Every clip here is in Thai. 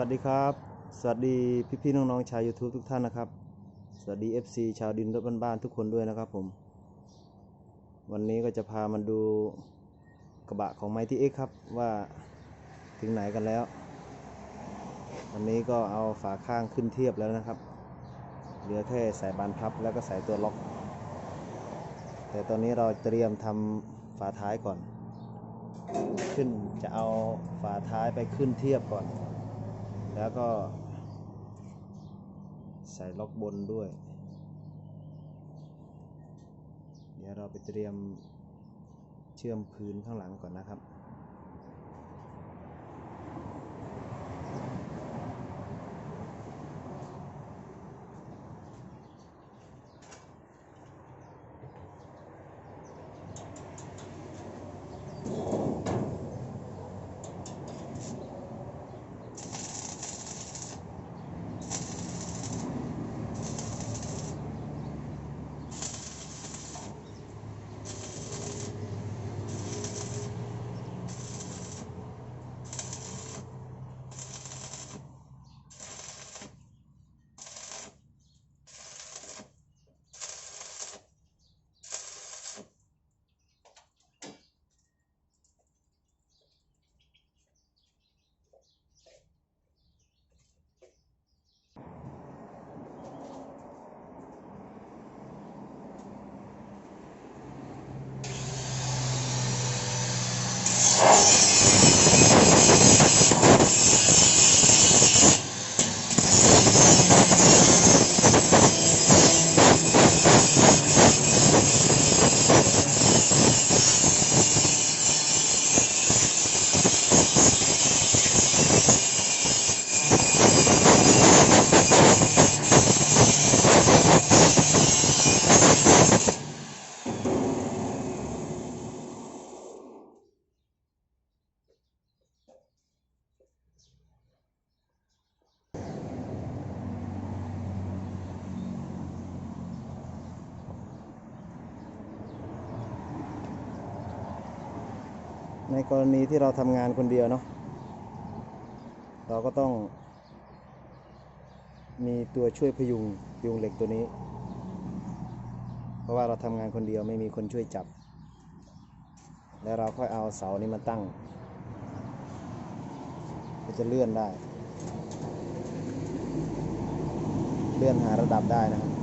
วัสดีครับ สวัสดีพี่พี่ๆน้องๆชาว YouTube ทุกท่านนะครับ สวัสดี FC ชาวดินรถบ้านๆทุกคนด้วยนะครับผม วันนี้ก็จะพามาดูกระบะของ Mighty X ครับว่าถึงไหนกันแล้ว วันนี้ก็เอาฝาข้างขึ้นเทียบแล้วนะครับ เหลือแค่ใส่บานพับแล้วก็ใส่ตัวล็อก แต่ตอนนี้เราเตรียมทำฝาท้ายก่อน ขึ้นจะเอาฝาท้ายไปขึ้นเทียบก่อน แล้วก็ ใส่ล็อกบนด้วย เดี๋ยวเราไปเตรียมเชื่อมพื้นข้างหลังก่อนนะครับ ในกรณีที่เราทำงานคนเดียวเนาะเราก็ต้อง มีตัวช่วยพยุงพยุงเหล็กตัวนี้ เพราะว่าเราทำงานคนเดียวไม่มีคนช่วยจับ แล้วเราค่อยเอาเสานี้มาตั้งก็จะเลื่อนได้ เลื่อนหาระดับได้นะครับ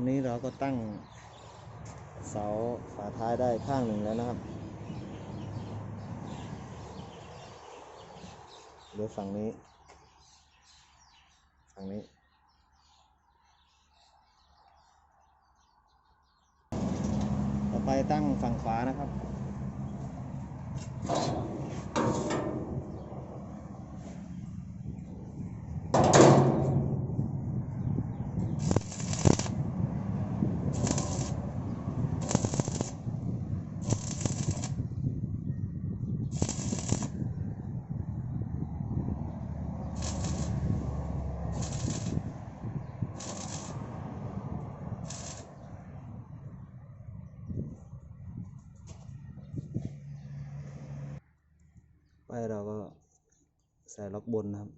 อนนี้เราก็ตั้งเสาฝาท้ายได้ข้างหนึ่งแล้วนะครับเหลือฝั่งนี้ ฝั่งนี้ ต่อไปตั้งฝั่งขวานะครับ เราก็ใส่ล็อกบนนะครับ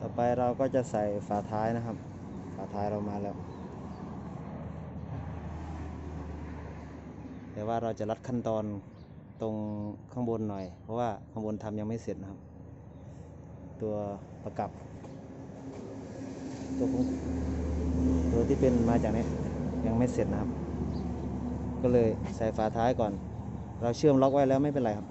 ต่อไปเราก็จะใส่ฝาท้ายนะครับ ฝาท้ายเรามาแล้ว แต่ว่าเราจะรัดขั้นตอนตรงข้างบนหน่อย เพราะว่าข้างบนทำยังไม่เสร็จนะครับ ตัวประกับ ตัวของตัวที่เป็นมาจากนี้ยังไม่เสร็จนะครับ ก็เลยใส่ฝาท้ายก่อน เราเชื่อมล็อกไว้แล้วไม่เป็นไรครับ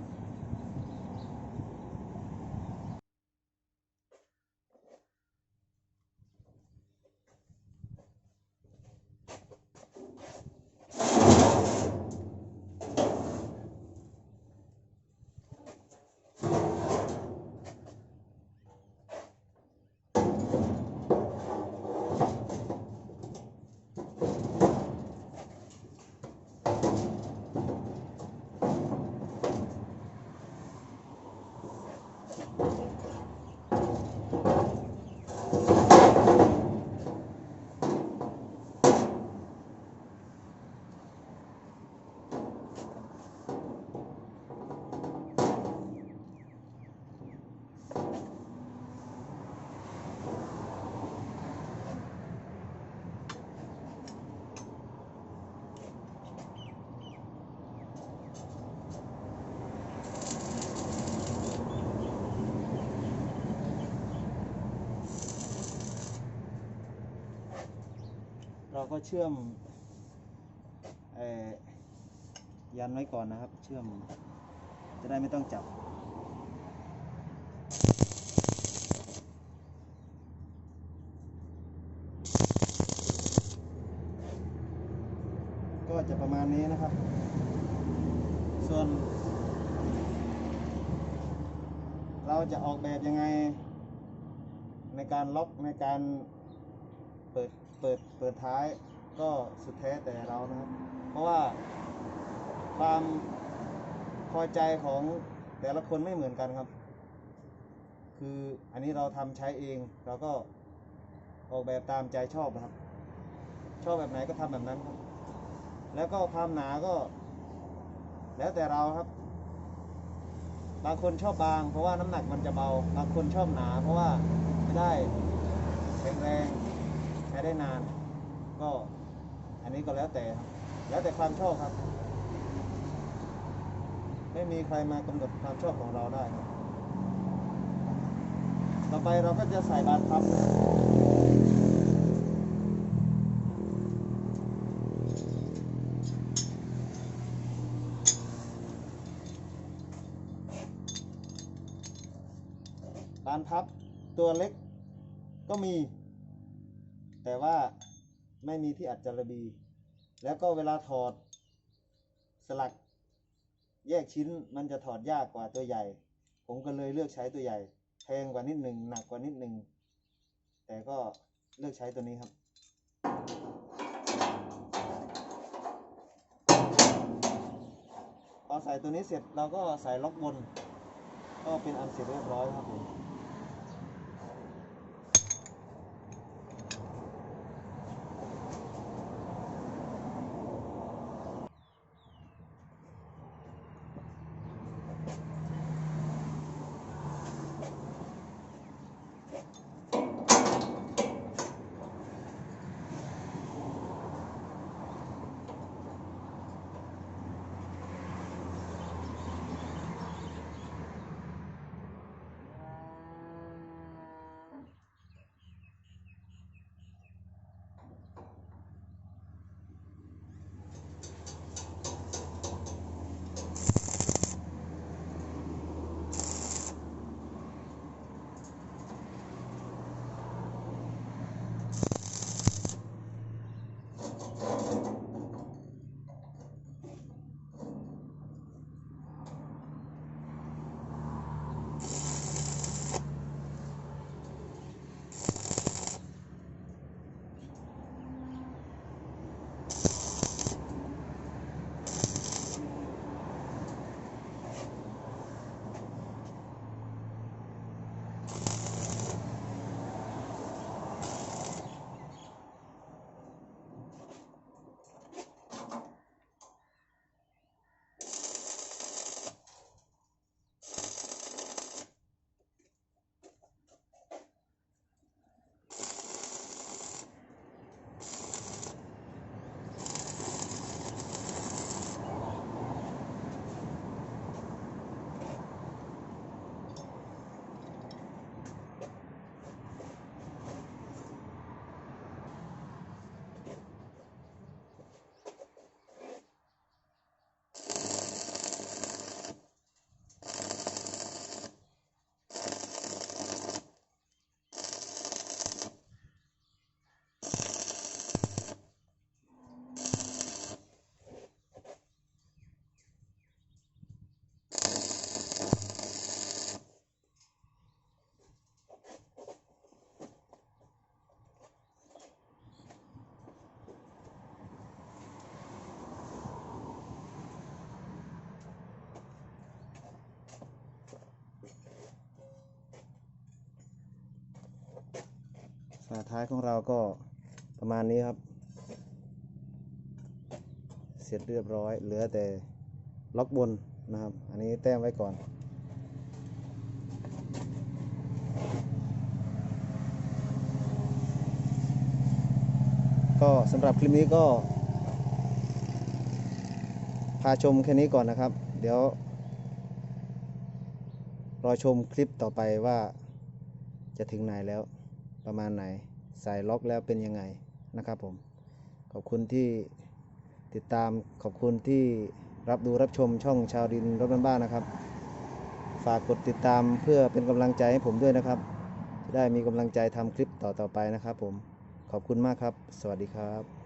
เราก็เชื่อมอยันไว้ก่อนนะครับ เชื่อมจะได้ไม่ต้องจับ ก็จะประมาณนี้นะครับ ส่วน เราจะออกแบบยังไง ในการล็อกในการ เปิดเปิดท้ายก็สุดแท้แต่เรานะครับ เพราะว่าความพอใจของแต่ละคนไม่เหมือนกันครับ คืออันนี้เราทำใช้เองเราก็ออกแบบตามใจชอบนะครับ ชอบแบบไหนก็ทำแบบนั้นครับ แล้วก็ความหนาก็ แล้วแต่เราครับ บางคนชอบบาง เพราะว่าน้ำหนักมันจะเบา บางคนชอบหนา เพราะว่าไม่ได้ ช้ได้นาน ก็อันนี้ก็แล้วแต่ครับแล้วแต่ความชอบครับ ไม่มีใครมากำหนดความชอบของเราได้ครับ ต่อไปเราก็จะใส่บานพับนะครับบานพับตัวเล็กก็มี แต่ว่าไม่มีที่อัดจารบี แล้วก็เวลาถอดสลักแยกชิ้นมันจะถอดยากกว่าตัวใหญ่ ผมก็เลยเลือกใช้ตัวใหญ่ แพงกว่านิดหนึ่งหนักกว่านิดหนึ่งแต่ก็เลือกใช้ตัวนี้ครับพอใส่ตัวนี้เสร็จเราก็ใส่ล็อกบน ก็เป็นอันเสร็จเรียบร้อยครับผม ท้ายของเราก็ประมาณนี้ครับ เสร็จเรียบร้อย เหลือแต่ล็อกบนนะครับ อันนี้แต้มไว้ก่อน ก็สำหรับคลิปนี้ก็ พาชมแค่นี้ก่อนนะครับ เดี๋ยว รอชมคลิปต่อไปว่าจะถึงไหนแล้ว ประมาณไหน ใส่ล็อกแล้วเป็นยังไงนะครับผมขอบคุณที่ติดตามขอบคุณที่รับดูรับชมช่องชาวดินรถบ้านๆนะครับ ฝากกดติดตามเพื่อเป็นกำลังใจให้ผมด้วยนะครับจะได้มีกำลังใจทำคลิปต่อๆไปนะครับผมขอบคุณมากครับ สวัสดีครับ